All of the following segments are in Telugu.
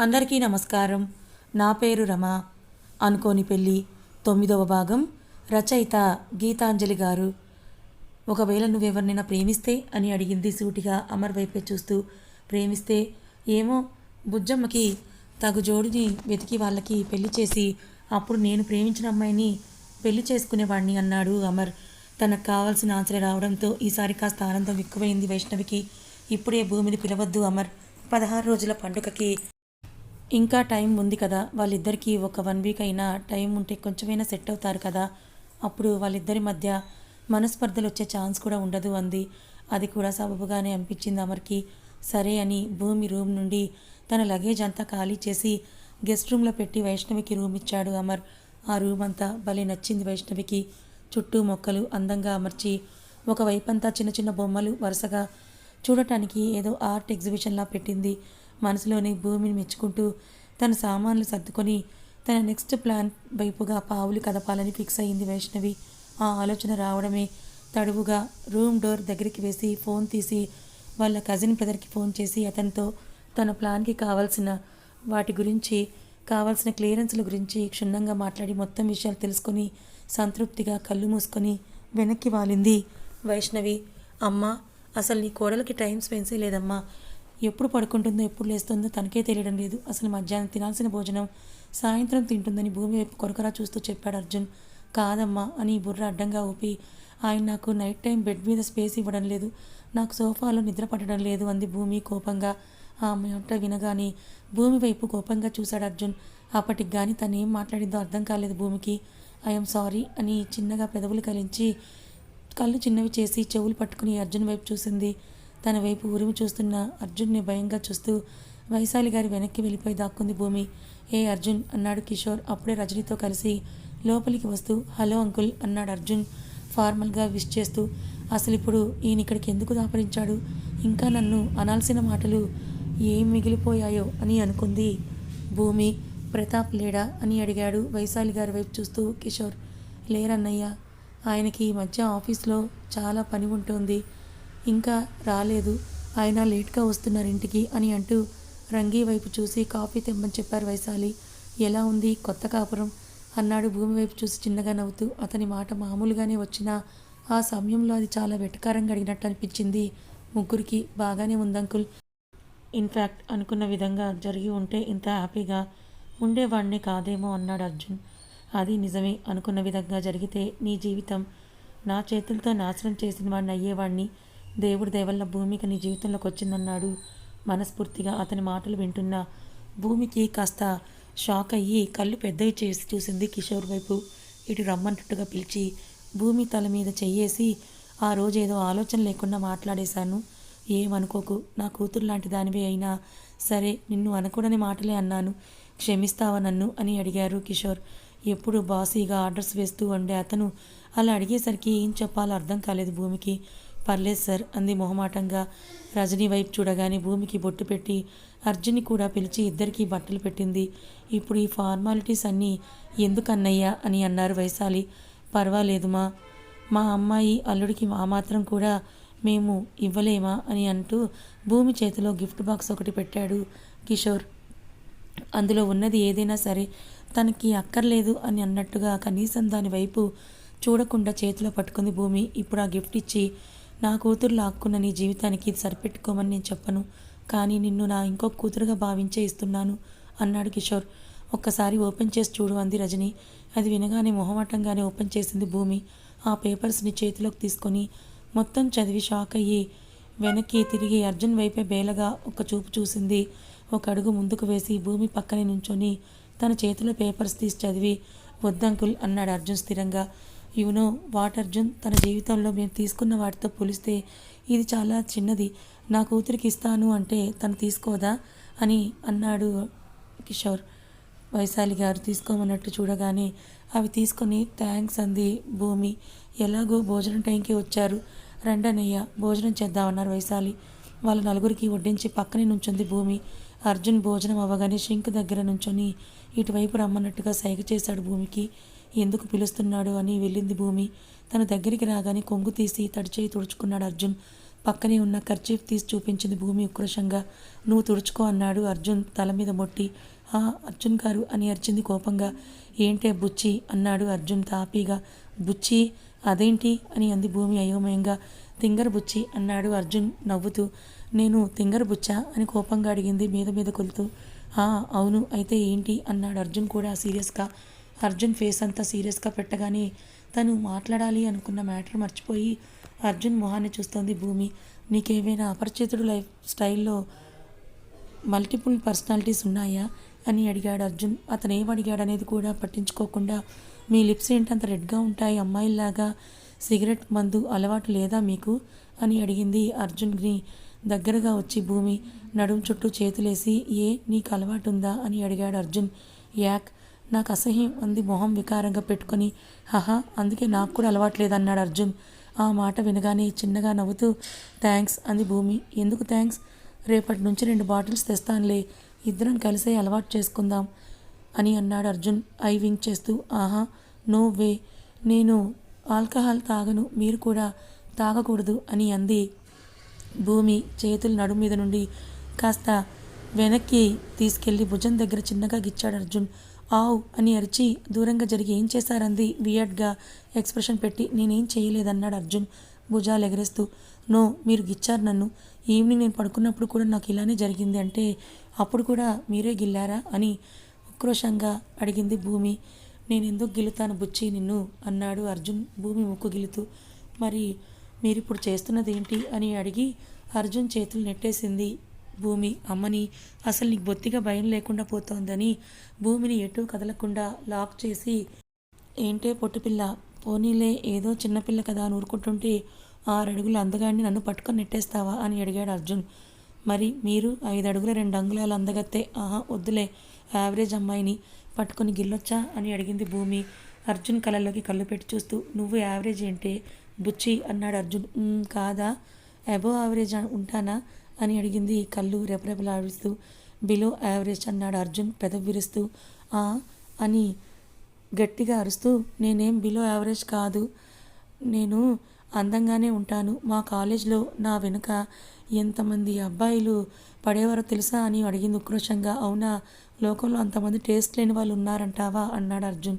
అందరికీ నమస్కారం. నా పేరు రమ. అనుకోని పెళ్ళి తొమ్మిదవ భాగం. రచయిత గీతాంజలి గారు. ఒకవేళ నువ్వెవరినైనా ప్రేమిస్తే అని అడిగింది సూటిగా అమర్ వైపే చూస్తూ. ప్రేమిస్తే? ఏమో? బుజ్జమ్మకి తగు జోడిని వెతికి వాళ్ళకి పెళ్ళి చేసి అప్పుడు నేను ప్రేమించిన అమ్మాయిని పెళ్ళి చేసుకునేవాడిని అన్నాడు అమర్. తనకు కావాల్సిన ఆన్సర్ రావడంతో ఈసారి కాస్త ఆనందం ఎక్కువైంది వైష్ణవికి. ఇప్పుడే భూమిని పిలవద్దు అమర్. పదహారు రోజుల పండుగకి ఇంకా టైం ఉంది కదా వాళ్ళిద్దరికీ ఒక వన్ వీక్ అయినా టైం ఉంటే కొంచెమైనా సెట్ అవుతారు కదా. అప్పుడు వాళ్ళిద్దరి మధ్య మనస్పర్ధలు వచ్చే ఛాన్స్ కూడా ఉండదు అంది. అది కూడా సబబుగానే అనిపించింది అమర్కి. సరే అని భూమి రూమ్ నుండి తన లగేజ్ అంతా ఖాళీ చేసి గెస్ట్ రూమ్లో పెట్టి వైష్ణవికి రూమ్ ఇచ్చాడు అమర్. ఆ రూమ్ అంతా భలే నచ్చింది వైష్ణవికి. చుట్టూ మొక్కలు అందంగా అమర్చి ఒకవైపంతా చిన్న చిన్న బొమ్మలు వరుసగా చూడటానికి ఏదో ఆర్ట్ ఎగ్జిబిషన్లా పెట్టింది. మనసులోని భూమిని మెచ్చుకుంటూ తన సామాన్లు సర్దుకొని తన నెక్స్ట్ ప్లాన్ వైపుగా పావులు కదపాలని ఫిక్స్ అయింది వైష్ణవి. ఆ ఆలోచన రావడమే తడువుగా రూమ్ డోర్ దగ్గరికి వేసి ఫోన్ తీసి వాళ్ళ కజిన్ బ్రదర్కి ఫోన్ చేసి అతనితో తన ప్లాన్కి కావాల్సిన వాటి గురించి కావాల్సిన క్లియరెన్స్ల గురించి క్షుణ్ణంగా మాట్లాడి మొత్తం విషయాలు తెలుసుకొని సంతృప్తిగా కళ్ళు మూసుకొని వెనక్కి వాలింది వైష్ణవి. అమ్మ అసలు నీ కోడలకి టైం స్పెన్సే లేదమ్మా ఎప్పుడు పడుకుంటుందో ఎప్పుడు లేస్తుందో తనకే తెలియడం లేదు. అసలు మధ్యాహ్నం తినాల్సిన భోజనం సాయంత్రం తింటుందని భూమి వైపు కొరకరా చూస్తూ చెప్పాడు అర్జున్. కాదమ్మా అని బుర్ర అడ్డంగా ఊపి ఆయన నాకు నైట్ టైం బెడ్ మీద స్పేస్ ఇవ్వడం లేదు. నాకు సోఫాలో నిద్ర పట్టడం లేదు అంది భూమి కోపంగా. ఆ మాట వినగానే భూమి వైపు కోపంగా చూశాడు అర్జున్. అప్పటికి కానీ తను ఏం మాట్లాడిందో అర్థం కాలేదు భూమికి. ఐఎమ్ సారీ అని చిన్నగా పెదవులు కలించి కళ్ళు చిన్నవి చేసి చెవులు పట్టుకుని అర్జున్ వైపు చూసింది. తన వైపు ఉరిమి చూస్తున్న అర్జున్ని భయంగా చూస్తూ వైశాలి గారి వెనక్కి వెళ్ళిపోయి దాక్కుంది భూమి. ఏ అర్జున్? అన్నాడు కిషోర్. అప్పుడే రజనీతో కలిసి లోపలికి వస్తూ హలో అంకుల్ అన్నాడు అర్జున్ ఫార్మల్గా విష్ చేస్తూ. అసలు ఇప్పుడు ఈయన ఇక్కడికి ఎందుకు దాపరించాడు? ఇంకా నన్ను అనాల్సిన మాటలు ఏం మిగిలిపోయాయో అని అనుకుంది భూమి. ప్రతాప్ లేడా? అని అడిగాడు వైశాలి గారి వైపు చూస్తూ కిషోర్. లేరన్నయ్య ఆయనకి ఈ మధ్య ఆఫీస్లో చాలా పని ఉంటుంది. ఇంకా రాలేదు. ఆయన లేట్గా వస్తున్నారు ఇంటికి అని అంటూ రంగీ వైపు చూసి కాఫీ తెమ్మని చెప్పారు వైశాలి. ఎలా ఉంది కొత్త కాపురం? అన్నాడు భూమి వైపు చూసి చిన్నగా నవ్వుతూ. అతని మాట మామూలుగానే వచ్చినా ఆ సమయంలో అది చాలా వెటకారంగా అడిగినట్టు అనిపించింది. ముగ్గురికి బాగానే ఉందంకుల్ ఇన్ఫ్యాక్ట్ అనుకున్న విధంగా జరిగి ఉంటే ఇంత హ్యాపీగా ఉండేవాడిని కాదేమో అన్నాడు అర్జున్. అది నిజమే. అనుకున్న విధంగా జరిగితే నీ జీవితం నా చేతులతో నాశనం చేసిన వాడిని అయ్యేవాడిని దేవుడి దేవల్ల భూమికి నీ జీవితంలోకి వచ్చిందన్నాడు. మనస్ఫూర్తిగా అతని మాటలు వింటున్న భూమికి కాస్త షాక్ అయ్యి కళ్ళు పెద్దవి చేసి చూసింది కిషోర్ వైపు. ఇటు రమ్మన్నట్టుగా పిలిచి భూమి తల మీద చెయ్యేసి ఆ రోజు ఏదో ఆలోచన లేకుండా మాట్లాడేశాను. ఏమనుకోకు నా కూతురు లాంటి దానివే అయినా సరే నిన్ను అనకూడని మాటలే అన్నాను. క్షమిస్తావా నన్ను? అని అడిగారు కిషోర్. ఎప్పుడు బాసీగా ఆర్డర్స్ వేస్తూ ఉండే అతను అలా అడిగేసరికి ఏం చెప్పాలో అర్థం కాలేదు భూమికి. పర్లేదు సార్ అంది మొహమాటంగా. రజనీ వైపు చూడగానే భూమికి బొట్టు పెట్టి అర్జున్ని కూడా పిలిచి ఇద్దరికీ బట్టలు పెట్టింది. ఇప్పుడు ఈ ఫార్మాలిటీస్ అన్నీ ఎందుకన్నయ్యా అని అన్నారు వైశాలి. పర్వాలేదుమా మా అమ్మాయి అల్లుడికి మా మాత్రం కూడా మేము ఇవ్వలేమా అని అంటూ భూమి చేతిలో గిఫ్ట్ బాక్స్ ఒకటి పెట్టాడు కిషోర్. అందులో ఉన్నది ఏదైనా సరే తనకి అక్కర్లేదు అని అన్నట్టుగా కనీసం దాని వైపు చూడకుండా చేతిలో పట్టుకుంది భూమి. ఇప్పుడు ఆ గిఫ్ట్ ఇచ్చి నా కూతురు లాక్కున్న నీ జీవితానికి ఇది సరిపెట్టుకోమని నేను చెప్పను. కానీ నిన్ను నా ఇంకొక కూతురుగా భావించే ఇస్తున్నాను అన్నాడు కిషోర్. ఒక్కసారి ఓపెన్ చేసి చూడు అంది రజని. అది వినగానే మొహమాటంగానే ఓపెన్ చేసింది భూమి. ఆ పేపర్స్ని చేతిలోకి తీసుకొని మొత్తం చదివి షాక్ అయ్యి వెనక్కి తిరిగి అర్జున్ వైపే బేలగా ఒక చూపు చూసింది. ఒక అడుగు ముందుకు వేసి భూమి పక్కనే నుంచొని తన చేతిలో పేపర్స్ తీసి చదివి వద్దంకుల్ అన్నాడు అర్జున్ స్థిరంగా. యునో వాట్ అర్జున్ తన జీవితంలో మేము తీసుకున్న వాటితో పోలిస్తే ఇది చాలా చిన్నది. నా కూతురికి ఇస్తాను అంటే తను తీసుకోదా అని అన్నాడు కిషోర్. వైశాలి గారు తీసుకోమన్నట్టు చూడగానే అవి తీసుకొని థ్యాంక్స్ అంది భూమి. ఎలాగో భోజనం టైంకి వచ్చారు. రండనయ్య భోజనం చేద్దామన్నారు వైశాలి. వాళ్ళ నలుగురికి వడ్డించి పక్కనే నుంచుంది భూమి. అర్జున్ భోజనం అవ్వగానే షింక్ దగ్గర నుంచొని ఇటువైపు రమ్మన్నట్టుగా సైగ చేశాడు భూమికి. ఎందుకు పిలుస్తున్నాడు అని వెళ్ళింది భూమి. తన దగ్గరికి రాగానే కొంగు తీసి తడిచేయి తుడుచుకున్నాడు అర్జున్. పక్కనే ఉన్న కర్చీఫ్ తీసి చూపించింది భూమి ఉక్రోషంగా. నువ్వు తుడుచుకో అన్నాడు అర్జున్ తల మీద మొట్టి ఆ అర్జున్ గారు అని అరిచింది కోపంగా. ఏంటే బుచ్చి అన్నాడు అర్జున్ తాపీగా. బుచ్చి? అదేంటి? అని అంది భూమి అయోమయంగా. తింగర్ బుచ్చి అన్నాడు అర్జున్ నవ్వుతూ. నేను తింగర్ బుచ్చా? అని కోపంగా అడిగింది మీద మీద కొలుతూ. "ఆ, అవును అయితే ఏంటి? అన్నాడు అర్జున్ కూడా సీరియస్గా. అర్జున్ ఫేస్ అంతా సీరియస్గా పెట్టగానే తను మాట్లాడాలి అనుకున్న మ్యాటర్ మర్చిపోయి అర్జున్ మొహాన్ని చూస్తోంది భూమి. నీకేమైనా అపరిచితుడు లైఫ్ స్టైల్లో మల్టిపుల్ పర్సనాలిటీస్ ఉన్నాయా? అని అడిగాడు అర్జున్. అతను ఏం అడిగాడనేది కూడా పట్టించుకోకుండా మీ లిప్స్ ఏంటంత రెడ్గా ఉంటాయి? అమ్మాయిల్లాగా సిగరెట్ మందు అలవాటు లేదా మీకు? అని అడిగింది అర్జున్ని దగ్గరగా వచ్చి భూమి నడుం చుట్టూ చేతులేసి ఏ నీకు అలవాటు ఉందా అని అడిగాడు అర్జున్. యాక్ నాకు అసహ్యం అంది మొహం వికారంగా పెట్టుకొని. హహా అందుకే నాకు కూడా అలవాట్లేదు అన్నాడు అర్జున్. ఆ మాట వినగానే చిన్నగా నవ్వుతూ థ్యాంక్స్ అంది భూమి. ఎందుకు థ్యాంక్స్ రేపటి నుంచి రెండు బాటిల్స్ తెస్తానులే. ఇద్దరం కలిసే అలవాటు చేసుకుందాం అని అన్నాడు అర్జున్ ఐ వింక్ చేస్తూ. ఆహా నో వే. నేను ఆల్కహాల్ తాగను. మీరు కూడా తాగకూడదు అని అంది భూమి చేతులు నడుమీద నుండి. కాస్త వెనక్కి తీసుకెళ్ళి భుజం దగ్గర చిన్నగా గిచ్చాడు అర్జున్. ఆవ్ అని అరిచి దూరంగా జరిగి ఏం చేశారంది? వియర్డ్గా ఎక్స్ప్రెషన్ పెట్టి నేనేం చేయలేదన్నాడు అర్జున్ భుజాలు ఎగరేస్తూ. నో మీరు గిచ్చారు నన్ను. ఈవినింగ్ నేను పడుకున్నప్పుడు కూడా నాకు ఇలానే జరిగింది అంటే అప్పుడు కూడా మీరే గిల్లారా? అని ఉక్రోషంగా అడిగింది భూమి. నేను ఎందుకు గిలుతాను బుచ్చి నిన్ను? అన్నాడు అర్జున్ భూమి ముక్కు గిలుతూ మరి మీరు ఇప్పుడు చేస్తున్నది ఏంటి అని అడిగి అర్జున్ చేతులు నెట్టేసింది భూమి అమ్మని అసలు నీకు బొత్తిగా భయం లేకుండా పోతోందని భూమిని ఎటు కదలకుండా లాక్ చేసి ఏంటే పొట్టుపిల్ల? పోనీలే ఏదో చిన్నపిల్ల కదా అని ఊరుకుంటుంటే ఆరడుగుల అందగాన్ని నన్ను పట్టుకొని నెట్టేస్తావా అని అడిగాడు అర్జున్. మరి మీరు ఐదు అడుగుల రెండు అంగుళాలు అందగత్తే? ఆహా వద్దులే యావరేజ్ అమ్మాయిని పట్టుకొని గిల్లొచ్చా అని అడిగింది భూమి. అర్జున్ కళ్ళలోకి కళ్ళు పెట్టి చూస్తూ నువ్వు యావరేజ్ ఏంటే? బుచ్చి అన్నాడు అర్జున్. కాదా? అబో యావరేజ్ ఉంటానా? అని అడిగింది. కళ్ళు రెపరెపలాడుస్తూ బిలో యావరేజ్ అన్నాడు అర్జున్ పెదవిరుస్తూ. "ఆ" అని గట్టిగా అరుస్తూ నేనేం బిలో యావరేజ్ కాదు. నేను అందంగానే ఉంటాను. మా కాలేజ్లో నా వెనుక ఎంతమంది అబ్బాయిలు పడేవారో తెలుసా అని అడిగింది ఉక్రోషంగా. అవునా? లోకంలో అంతమంది టేస్ట్ లేని వాళ్ళు ఉన్నారంటావా? అన్నాడు అర్జున్.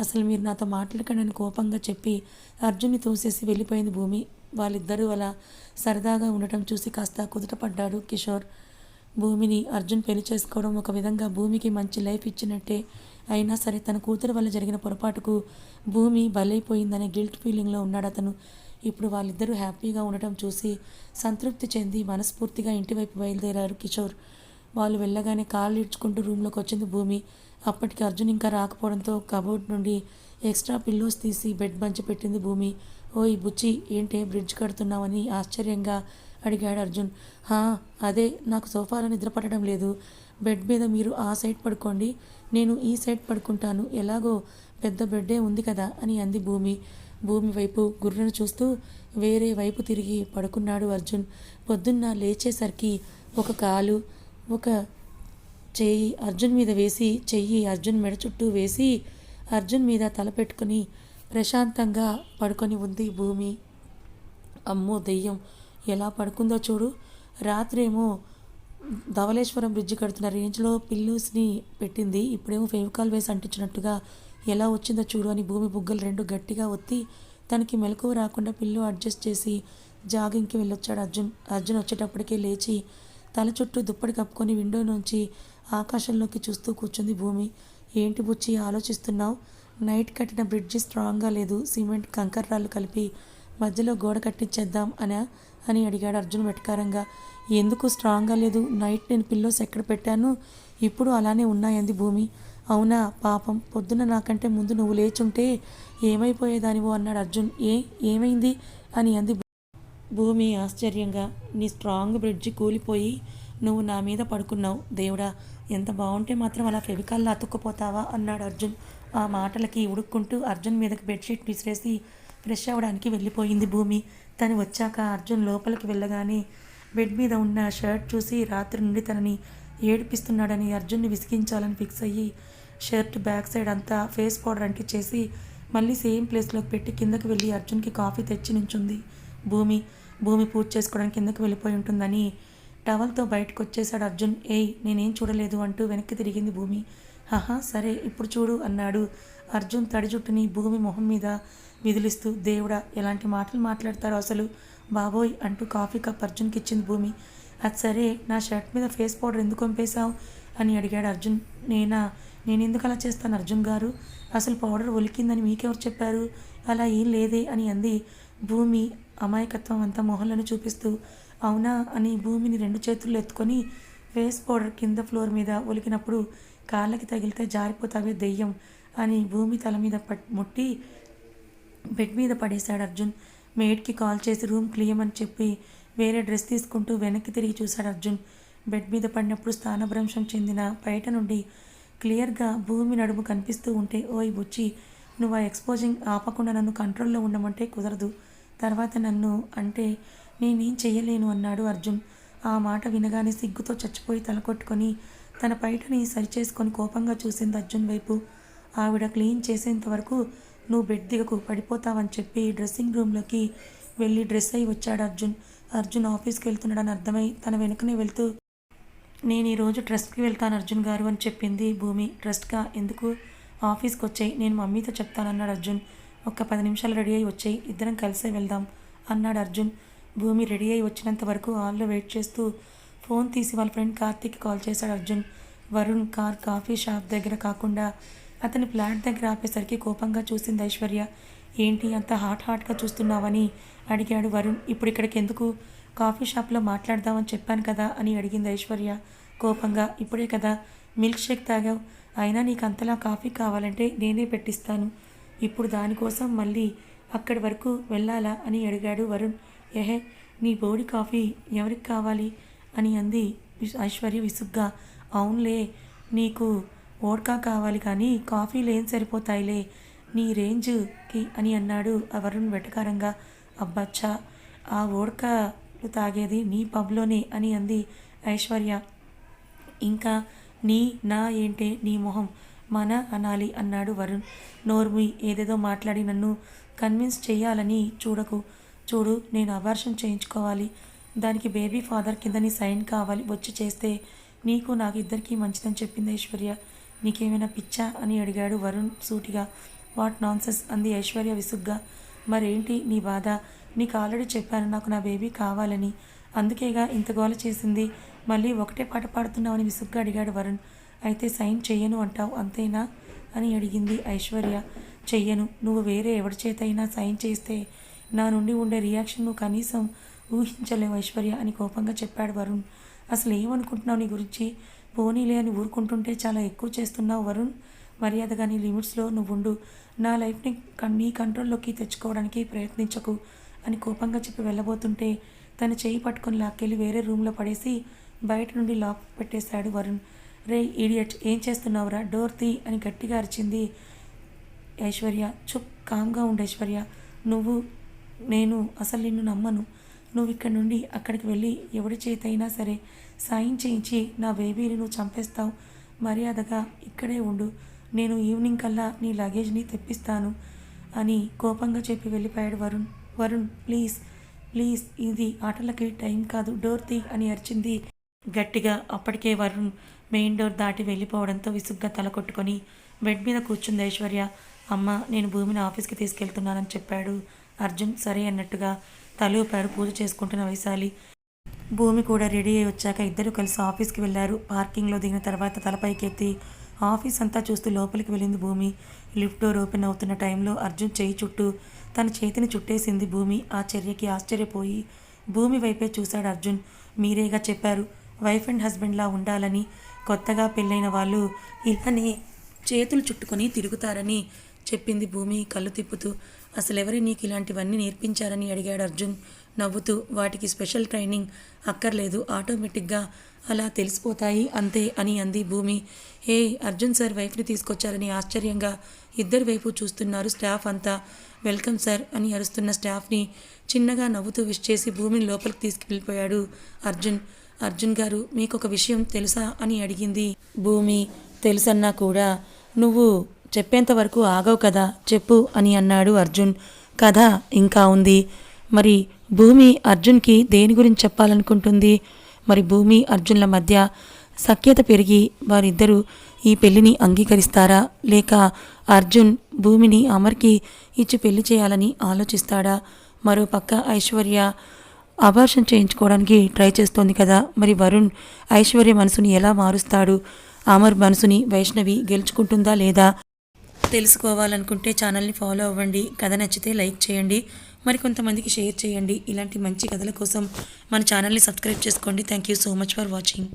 అసలు మీరు నాతో మాట్లాడకండి అని కోపంగా చెప్పి అర్జున్ని తోసేసి వెళ్ళిపోయింది భూమి. వాళ్ళిద్దరూ అలా సరదాగా ఉండటం చూసి కాస్త కుదుటపడ్డాడు కిషోర్. భూమిని అర్జున్ పెళ్ళి చేసుకోవడం ఒక విధంగా భూమికి మంచి లైఫ్ ఇచ్చినట్టే అయినా సరే తన కూతురు వల్ల జరిగిన పొరపాటుకు భూమి బలైపోయిందనే గిల్ట్ ఫీలింగ్లో ఉన్నాడు అతను. ఇప్పుడు వాళ్ళిద్దరూ హ్యాపీగా ఉండటం చూసి సంతృప్తి చెంది మనస్ఫూర్తిగా ఇంటివైపు బయలుదేరారు కిషోర్. వాళ్ళు వెళ్ళగానే కాళ్ళు ఇడ్చుకుంటూ రూమ్లోకి వచ్చింది భూమి. అప్పటికి అర్జున్ ఇంకా రాకపోవడంతో కబోర్డ్ నుండి ఎక్స్ట్రా పిల్లోస్ తీసి బెడ్ బంచి పెట్టింది భూమి. ఓయ్ బుచ్చి ఏంటే బ్రిడ్జ్ కడుతున్నావని ఆశ్చర్యంగా అడిగాడు అర్జున్. హా అదే నాకు సోఫాలో నిద్ర పట్టడం లేదు. బెడ్ మీద మీరు ఆ సైడ్ పడుకోండి. నేను ఈ సైడ్ పడుకుంటాను. ఎలాగో పెద్ద బెడ్డే ఉంది కదా అని అంది భూమి. భూమి వైపు గుర్రను చూస్తూ వేరే వైపు తిరిగి పడుకున్నాడు అర్జున్. పొద్దున్న లేచేసరికి ఒక కాలు ఒక చెయ్యి అర్జున్ మీద వేసి చెయ్యి అర్జున్ మెడ చుట్టూ వేసి అర్జున్ మీద తల పెట్టుకుని ప్రశాంతంగా పడుకొని ఉంది భూమి. అమ్మో దెయ్యం! ఎలా పడుకుందో చూడు. రాత్రేమో ధవళేశ్వరం బ్రిడ్జ్ కడుతున్న రేంజ్లో పిల్లూస్ని పెట్టింది. ఇప్పుడేమో ఫెవికాల్ వేసి అంటించినట్టుగా ఎలా వచ్చిందో చూడు అని భూమి బుగ్గలు రెండు గట్టిగా ఒత్తి తనకి మెలకువ రాకుండా పిల్లు అడ్జస్ట్ చేసి జాగింగ్కి వెళ్ళొచ్చాడు అర్జున్. అర్జున్ వచ్చేటప్పటికే లేచి తల చుట్టూ దుప్పటి కప్పుకొని విండో నుంచి ఆకాశంలోకి చూస్తూ కూర్చుంది భూమి. ఏంటి బుచ్చి ఆలోచిస్తున్నావు? నైట్ కట్టిన బ్రిడ్జి స్ట్రాంగ్గా లేదు. సిమెంట్ కంకర రాళ్ళు కలిపి మధ్యలో గోడ కట్టించేద్దాం అనా అని అడిగాడు అర్జున్ వెటకారంగా. ఎందుకు స్ట్రాంగ్గా లేదు? నైట్ నేను పిల్లోస్ ఎక్కడ పెట్టాను? ఇప్పుడు అలానే ఉన్నాయంది భూమి. అవునా? పాపం. పొద్దున నాకంటే ముందు నువ్వు లేచుంటే ఏమైపోయేదానివో అన్నాడు అర్జున్. ఏ? ఏమైంది? అని అంది భూమి ఆశ్చర్యంగా. నీ స్ట్రాంగ్ బ్రిడ్జి కూలిపోయి నువ్వు నా మీద పడుకున్నావు. దేవుడా ఎంత బాగుంటే మాత్రం అలా ఫెవికాల్లో అతుక్కుపోతావా? అన్నాడు అర్జున్. ఆ మాటలకి ఉడుక్కుంటూ అర్జున్ మీదకి బెడ్షీట్ విసిరేసి ఫ్రెష్ అవ్వడానికి వెళ్ళిపోయింది భూమి. తను వచ్చాక అర్జున్ లోపలికి వెళ్ళగానే బెడ్ మీద ఉన్న షర్ట్ చూసి రాత్రి నుండి తనని ఏడిపిస్తున్నాడని అర్జున్ని విసిగించాలని ఫిక్స్ అయ్యి షర్ట్ బ్యాక్ సైడ్ అంతా ఫేస్ పౌడర్ అంటించేసి మళ్ళీ సేమ్ ప్లేస్లోకి పెట్టి కిందకి వెళ్ళి అర్జున్కి కాఫీ తెచ్చి నుంచుంది. భూమి భూమి పూజ చేసుకోవడానికి కిందకు వెళ్ళిపోయి ఉంటుందని టవల్తో బయటకు వచ్చేశాడు అర్జున్. ఏయ్ నేనేం చూడలేదు అంటూ వెనక్కి తిరిగింది భూమి. హహా సరే ఇప్పుడు చూడు అన్నాడు. అర్జున్ తడి జుట్టుని భూమి మొహం మీద విదిలిస్తూ దేవుడా ఎలాంటి మాటలు మాట్లాడతారో అసలు? బాబోయ్ అంటూ కాఫీ కప్ అర్జున్కి ఇచ్చింది భూమి. అది సరే నా షర్ట్ మీద ఫేస్ పౌడర్ ఎందుకు పంపేశావు? అని అడిగాడు అర్జున్. నేనా? నేను ఎందుకు అలా చేస్తాను అర్జున్ గారు? అసలు పౌడర్ ఒలికిందని మీకెవరు చెప్పారు? అలా ఏం లేదే అని అంది భూమి. అమాయకత్వం అంతా మొహంలను చూపిస్తూ అవునా అని భూమిని రెండు చేతుల్లో ఎత్తుకొని ఫేస్ పౌడర్ కింద ఫ్లోర్ మీద ఒలికినప్పుడు కాళ్ళకి తగిలితే జారిపోతావే దెయ్యం అని భూమి తల మీద పట్ ముట్టి బెడ్ మీద పడేశాడు అర్జున్. మేడ్కి కాల్ చేసి రూమ్ క్లియమని చెప్పి వేరే డ్రెస్ తీసుకుంటూ వెనక్కి తిరిగి చూశాడు అర్జున్. బెడ్ మీద పడినప్పుడు స్థానభ్రంశం చెందిన బయట నుండి క్లియర్గా భూమి నడుము కనిపిస్తూ ఉంటే ఓయ్ బుచ్చి నువ్వు ఆ ఎక్స్పోజింగ్ ఆపకుండా నన్ను కంట్రోల్లో ఉండమంటే కుదరదు. తర్వాత నన్ను అంటే నేనేం చేయలేను అన్నాడు అర్జున్. ఆ మాట వినగానే సిగ్గుతో చచ్చిపోయి తలకొట్టుకొని తన పైటని సరిచేసుకొని కోపంగా చూసింది అర్జున్ వైపు. ఆవిడ క్లీన్ చేసేంత వరకు నువ్వు బెడ్ దిగకు పడిపోతావని చెప్పి డ్రెస్సింగ్ రూమ్లోకి వెళ్ళి డ్రెస్ అయి వచ్చాడు అర్జున్. అర్జున్ ఆఫీస్కి వెళ్తున్నాడని అర్థమై తన వెనుకనే వెళ్తూ నేను ఈరోజు ట్రస్ట్కి వెళ్తాను అర్జున్ గారు అని చెప్పింది భూమి. ట్రస్ట్గా? ఎందుకు? ఆఫీస్కి వచ్చాయి నేను మమ్మీతో చెప్తానన్నాడు అర్జున్. ఒక్క పది నిమిషాలు రెడీ అయి వచ్చాయి ఇద్దరం కలిసే వెళ్దాం అన్నాడు అర్జున్. భూమి రెడీ అయి వచ్చినంత వరకు హాల్లో వెయిట్ చేస్తూ ఫోన్ తీసి వాళ్ళ ఫ్రెండ్ కార్తీక్ కాల్ చేశాడు Arjun. Varun car coffee shop దగ్గర కాకుండా అతని ఫ్లాట్ దగ్గర ఆపేసరికి కోపంగా చూసింది ఐశ్వర్య. ఏంటి అంత హాట్ హాట్గా చూస్తున్నావని? అడిగాడు వరుణ్. ఇప్పుడు ఇక్కడికి ఎందుకు? కాఫీ షాప్లో మాట్లాడదామని చెప్పాను కదా అని అడిగింది ఐశ్వర్య కోపంగా. ఇప్పుడే కదా. మిల్క్ షేక్ తాగావు. అయినా నీకు అంతలా కాఫీ కావాలంటే నేనే పెట్టిస్తాను. ఇప్పుడు దానికోసం మళ్ళీ అక్కడి వరకు వెళ్ళాలా? అని అడిగాడు వరుణ్. ఎహే నీ బోడి కాఫీ ఎవరికి కావాలి? అని అంది ఐశ్వర్య విసుగ్గా. అవునులే నీకు ఓడ్కా కావాలి కానీ కాఫీలు ఏం సరిపోతాయిలే. నీ రేంజ్కి అని అన్నాడు ఆ వరుణ్ వెటకారంగా. అబ్బచ్చా ఆ ఓడ్కాలు తాగేది నీ పబ్లోనే అని అంది ఐశ్వర్య. ఇంకా నీ నా ఏంటే నీ మొహం? మన అనాలి అన్నాడు వరుణ్. నోర్మి ఏదేదో మాట్లాడి నన్ను కన్విన్స్ చేయాలని చూడకు. చూడు నేను అబార్షన్ చేయించుకోవాలి. దానికి బేబీ ఫాదర్ కింద నీ సైన్ కావాలి వచ్చి చేస్తే నీకు నాకు ఇద్దరికీ మంచిదని చెప్పింది ఐశ్వర్య. నీకేమైనా పిచ్చా అని అడిగాడు వరుణ్ సూటిగా. వాట్ నాన్సెస్ అంది ఐశ్వర్య విసుగ్గా. మరేంటి నీ బాధ? నీకు ఆల్రెడీ చెప్పాను నాకు నా బేబీ కావాలని. అందుకేగా ఇంత గోల చేసింది? మళ్ళీ ఒకటే పాట పాడుతున్నావని విసుగ్గా అడిగాడు వరుణ్. అయితే సైన్ చెయ్యను అంటావు అంతేనా? అని అడిగింది ఐశ్వర్య. చెయ్యను. నువ్వు వేరే ఎవరి చేతైనా సైన్ చేస్తే నా నుండి ఉండే రియాక్షన్ నువ్వు కనీసం ఊహించలేవు ఐశ్వర్య అని కోపంగా చెప్పాడు వరుణ్. అసలు ఏమనుకుంటున్నావు నీ గురించి? పోనీలే అని ఊరుకుంటుంటే చాలా ఎక్కువ చేస్తున్నావు వరుణ్. మర్యాదగా నీ లిమిట్స్లో నువ్వు ఉండు నా లైఫ్ని నీ కంట్రోల్లోకి తెచ్చుకోవడానికి ప్రయత్నించకు అని కోపంగా చెప్పి వెళ్ళబోతుంటే తన చేయి పట్టుకొని లాక్కెళ్ళి వేరే రూమ్లో పడేసి బయట నుండి లాక్ పెట్టేశాడు వరుణ్. రే ఈడియట్ ఏం చేస్తున్నావురా? డోర్ తీ అని గట్టిగా అరిచింది ఐశ్వర్య. చుప్ కామ్గా ఉండు ఐశ్వర్య. నువ్వు నేను అసలు నిన్ను నమ్మను. నువ్వు ఇక్కడ నుండి అక్కడికి వెళ్ళి ఎవడి చేతైనా సరే సాయం చేయించి నా బేబీని నువ్వు చంపేస్తావు. మర్యాదగా ఇక్కడే ఉండు. నేను ఈవినింగ్ కల్లా నీ లగేజ్ని తెప్పిస్తాను అని కోపంగా చెప్పి వెళ్ళిపోయాడు వరుణ్. వరుణ్ ప్లీజ్ ప్లీజ్ ఇది ఆటలకి టైం కాదు డోర్ తీ అని అరిచింది. గట్టిగా అప్పటికే వరుణ్ మెయిన్ డోర్ దాటి వెళ్ళిపోవడంతో విసుగ్గా తల కొట్టుకొని బెడ్ మీద కూర్చుంది ఐశ్వర్య. అమ్మ నేను భూమిని ఆఫీస్కి తీసుకెళ్తున్నానని చెప్పాడు. అర్జున్ సరే అన్నట్టుగా తలూపాడు పూజ చేసుకుంటున్న వైశాలి. భూమి కూడా రెడీ అయి వచ్చాక ఇద్దరు కలిసి ఆఫీస్కి వెళ్ళారు. పార్కింగ్లో దిగిన తర్వాత తలపైకెత్తి ఆఫీస్ అంతా చూస్తూ లోపలికి వెళ్ళింది భూమి. లిఫ్ట్ డోర్ ఓపెన్ అవుతున్న టైంలో అర్జున్ చేయి చుట్టూ తన చేతిని చుట్టేసింది భూమి. ఆ చర్యకి ఆశ్చర్యపోయి భూమి వైపే చూశాడు అర్జున్. మీరేగా చెప్పారు? వైఫ్ అండ్ హస్బెండ్లా ఉండాలని. కొత్తగా పెళ్ళైన వాళ్ళు ఇలానే చేతులు చుట్టుకొని తిరుగుతారని చెప్పింది భూమి కళ్ళు తిప్పుతూ. అసలెవరి నీకు ఇలాంటివన్నీ నేర్పించారని అడిగాడు అర్జున్. నవ్వుతూ వాటికి స్పెషల్ ట్రైనింగ్ అక్కర్లేదు ఆటోమేటిక్గా అలా తెలిసిపోతాయి అంతే అని అంది భూమి. హే అర్జున్ సార్ వైఫ్ని తీసుకొచ్చారని ఆశ్చర్యంగా ఇద్దరి వైపు చూస్తున్నారు స్టాఫ్ అంతా. వెల్కమ్ సార్ అని అరుస్తున్న స్టాఫ్ని చిన్నగా నవ్వుతూ విష్ చేసి భూమిని లోపలికి తీసుకువెళ్ళిపోయాడు అర్జున్. అర్జున్ గారు మీకు ఒక విషయం తెలుసా? అని అడిగింది భూమి. తెలుసన్నా కూడా. నువ్వు చెప్పేంతవరకు ఆగవు కదా చెప్పు అని అన్నాడు అర్జున్. కథ ఇంకా ఉంది. మరి భూమి అర్జున్కి దేని గురించి చెప్పాలనుకుంటుంది? మరి భూమి అర్జున్ల మధ్య సఖ్యత పెరిగి వారిద్దరూ ఈ పెళ్ళిని అంగీకరిస్తారా? లేక అర్జున్ భూమిని అమర్కి ఇచ్చి పెళ్ళి చేయాలని ఆలోచిస్తాడా? మరో పక్క ఐశ్వర్య అబార్షన్ చేయించుకోవడానికి ట్రై చేస్తోంది కదా. మరి వరుణ్ ఐశ్వర్య మనసుని ఎలా మారుస్తాడు? అమర్ మనసుని వైష్ణవి గెలుచుకుంటుందా లేదా? తెలుసుకోవాలనుకుంటే ఛానల్ని ఫాలో అవ్వండి. కథ నచ్చితే లైక్ చేయండి. మరి కొంతమందికి షేర్ చేయండి. ఇలాంటి మంచి కథల కోసం మన ఛానల్ని సబ్స్క్రైబ్ చేసుకోండి. Thank you so much for watching.